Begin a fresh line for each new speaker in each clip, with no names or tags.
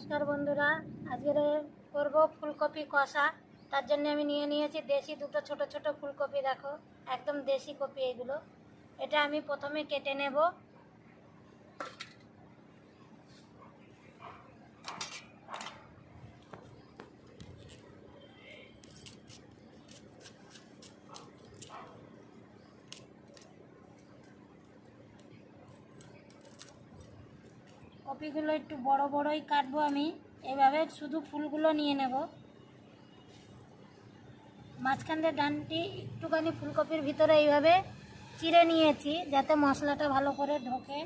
নমস্কার বন্ধুরা। আজকে করব ফুলকপি কষা। তার জন্য আমি নিয়ে নিয়েছি দেশি দুটো ছোট ছোট ফুলকপি, দেখো, একদম দেশি কপি এগুলো। এটা আমি প্রথমে কেটে নেব। কপিগুলো একটু বড় বড়ই কাটবো আমি। এভাবে শুধু ফুলগুলো নিয়ে নেব। মাঝখান দিয়ে ডানটি একটুখানি ফুলকপির ভিতরে এইভাবে চিড়ে নিয়েছি, যাতে মশলাটা ভালো করে ঢোকে।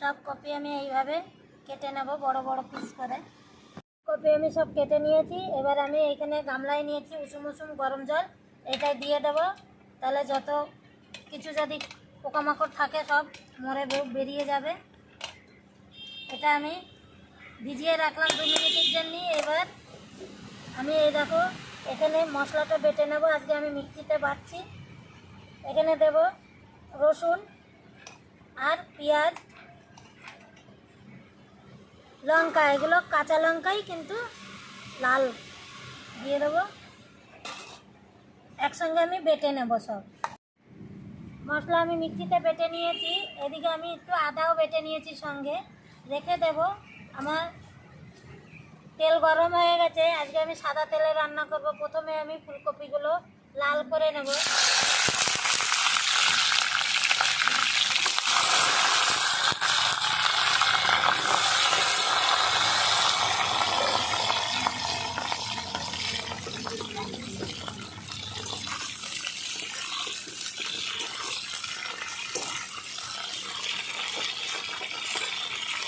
সব কপি আমি এইভাবে কেটে নেব বড় বড় পিস করে। কপি আমি সব কেটে নিয়েছি। এবার আমি এখানে গামলায় নিয়েছি উষুম উষুম গরম জল। এটাই দিয়ে দেব। তাহলে যত কিছু যদি পোকামাকড় থাকে সব মরে বেরিয়ে যাবে। এটা আমি ভিজিয়ে রাখলাম দু মিনিটের জন্য এবার আমি এই দেখো, এখানে মশলাটা বেটে নেব। আজকে আমি মিক্সিতে বাটছি। এখানে দেব রসুন আর পেঁয়াজ। লঙ্কা, এগুলো কাঁচা লঙ্কাই কিন্তু লাল দিয়ে দেবো। একসঙ্গে আমি বেটে নেব সব। মশলা আমি মিক্সিতে বেটে নিয়েছি, এদিকে আমি একটু আদাও বেটে নিয়েছি সঙ্গে। রেখে দেব। আমার তেল গরম হয়ে গেছে, আজকে আমি সাদা তেলে রান্না করব। প্রথমে আমি ফুলকপিগুলো লাল করে নেব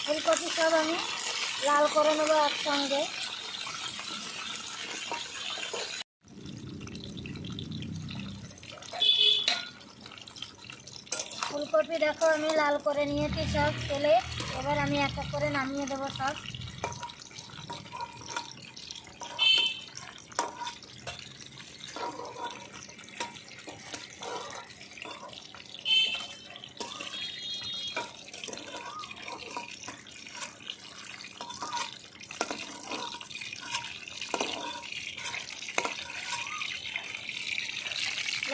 ফুলকপি সব আমি। লাল করে নেব একসঙ্গে। ফুলকপি দেখো আমি লাল করে নিয়েছি সব তেলে। এবার আমি এক এক করে নামিয়ে দেবো সব।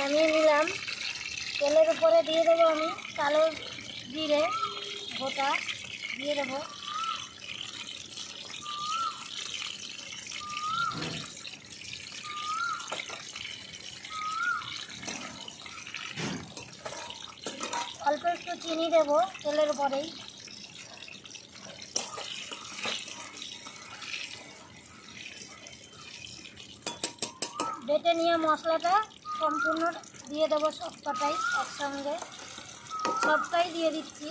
নামিয়ে নিলাম। তেলের উপরে দিয়ে দেবো আমি কালো জিরে গোটা, দিয়ে দেবো। অল্প একটু চিনি দেবো তেলের উপরেই। বেটে নিয়ে মশলাটা সম্পূর্ণ দিয়ে দেবো সবকটাই একসঙ্গে। সবটাই দিয়ে দিচ্ছি।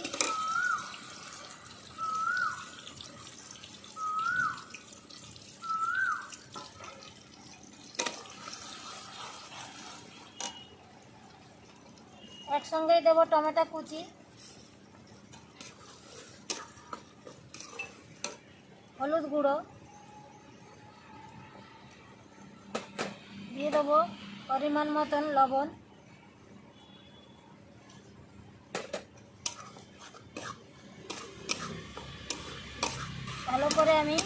একসঙ্গেই দেবো টমেটো কুচি। হলুদ গুঁড়ো। দিয়ে দেবো পরিমাণ মতন লবণ। ভালো করে আমি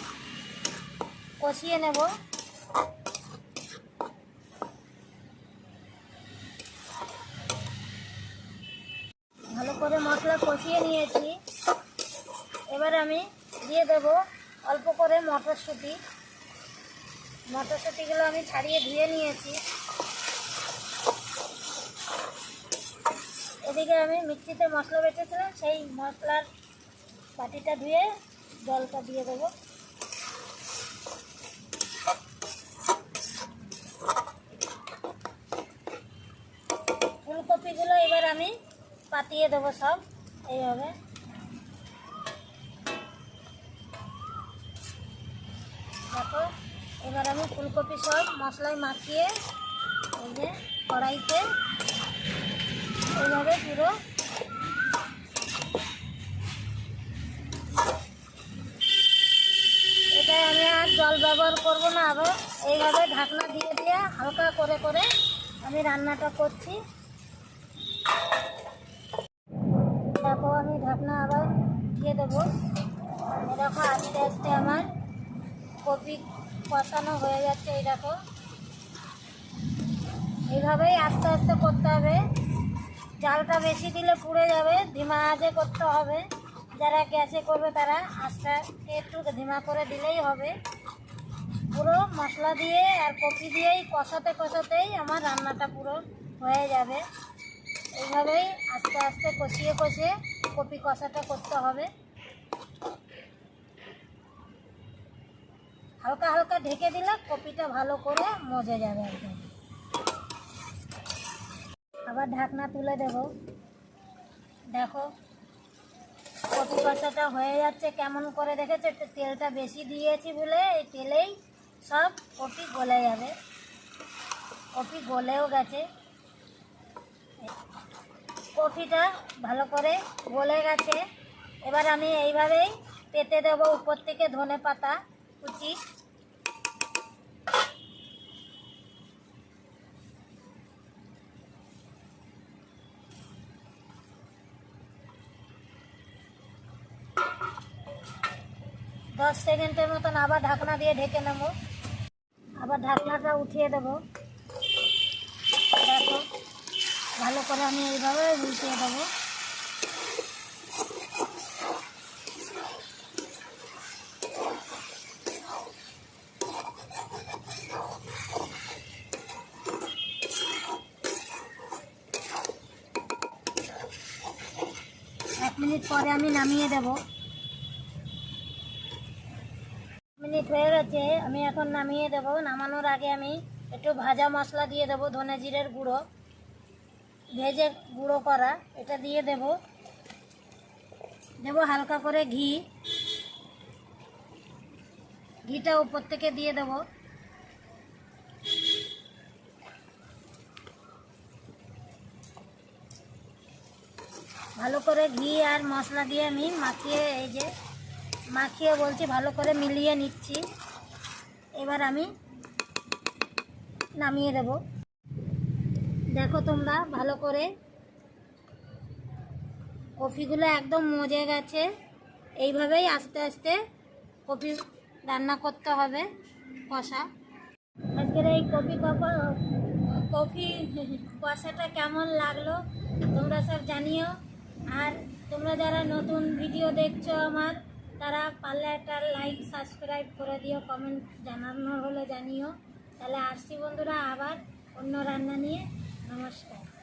কষিয়ে নেব। ভালো করে মশলা কষিয়ে নিয়েছি। এবার আমি দিয়ে দেব অল্প করে মটরশুঁটি। মটরশুঁটিগুলো আমি ছাড়িয়ে ধুয়ে নিয়েছি। এদিকে আমি মিক্সিতে মশলা বেটেছিলাম, সেই মশলার বাটিটা ধুয়ে জলটা দিয়ে দেবো। ফুলকপিগুলো এবার আমি পাতিয়ে দেবো সব, এইভাবে। দেখো, এবার আমি ফুলকপি সব মশলায় মাখিয়ে এই যে কড়াইতে এইভাবে পুরো এটাই আমি আর জল ব্যবহার করব না আবার। এইভাবে ঢাকনা দিয়ে দিয়ে হালকা করে করে আমি রান্নাটা করছি। দেখো আমি ঢাকনা আবার দিয়ে দেবো। দেখো আস্তে আস্তে আমার কপি কষানো হয়ে যাচ্ছে, এই দেখো। এইভাবেই আস্তে আস্তে করতে হবে। জালটা বেশি দিলে পুড়ে যাবে, ধিমা আঁচে করতে হবে, যারা গ্যাসে করবে তারা আস্তে একটু ধিমা করে দিলেই হবে। পুরো মশলা দিয়ে আর কপি দিয়েই কষাতে কষাতেই আমার রান্নাটা পুরো হয়ে যাবে। এইভাবেই আস্তে আস্তে কষিয়ে কষিয়ে কপি কষাটা করতে হবে। হালকা হালকা ঢেকে দিলে কপিটা ভালো করে মজে যাবে একদম। আবার ঢাকনা তুলে দেব। দেখো কপি কষাটা হয়ে যাচ্ছে, কেমন করে দেখেছ? তেলটা বেশি দিয়েছি বলে এই তেলেই সব কপি গলে যাবে। কপি গলেও গেছে। কফিটা ভালো করে গলে গেছে। এবার আমি এইভাবেই পেতে দেবো উপর থেকে ধনে পাতা কুচি। দশ সেকেন্ডের মতন আবার ঢাকনা দিয়ে ঢেকে নেব। আবার ঢাকনাটা উঠিয়ে দেব। দেখো, ভালো করে আমি এইভাবে উল্টিয়ে দেবো। এক মিনিট পরে আমি নামিয়ে দেব। মিনিট হয়ে গেছে আমি এখন নামিয়ে দেব। নামানোর আগে আমি একটু ভাজা মশলা দিয়ে দেবো, ধনে জিরের গুঁড়ো, ভেজে গুঁড়ো করা, এটা দিয়ে দেব। দেবো হালকা করে ঘি। ঘিটা উপর থেকে দিয়ে দেবো। ভালো করে ঘি আর মশলা দিয়ে আমি মাখিয়ে এই যে মাখিয়ে বলছি, ভালো করে মিলিয়ে নিচ্ছি। এবার আমি নামিয়ে দেব। দেখো তোমরা, ভালো করে কফিগুলো একদম মজে গেছে। এইভাবেই আস্তে আস্তে কফি রান্না করতে হবে কষা। আজকের এই কফি কফি কষাটা কেমন লাগল তোমরা সব জানিও। আর তোমরা যারা নতুন ভিডিও দেখছ আমার তারা পারলে একটা লাইক সাবস্ক্রাইব করে দিও কমেন্ট জানানো হলে জানিও। তাহলে আসছি বন্ধুরা আবার অন্য রান্না নিয়ে। নমস্কার।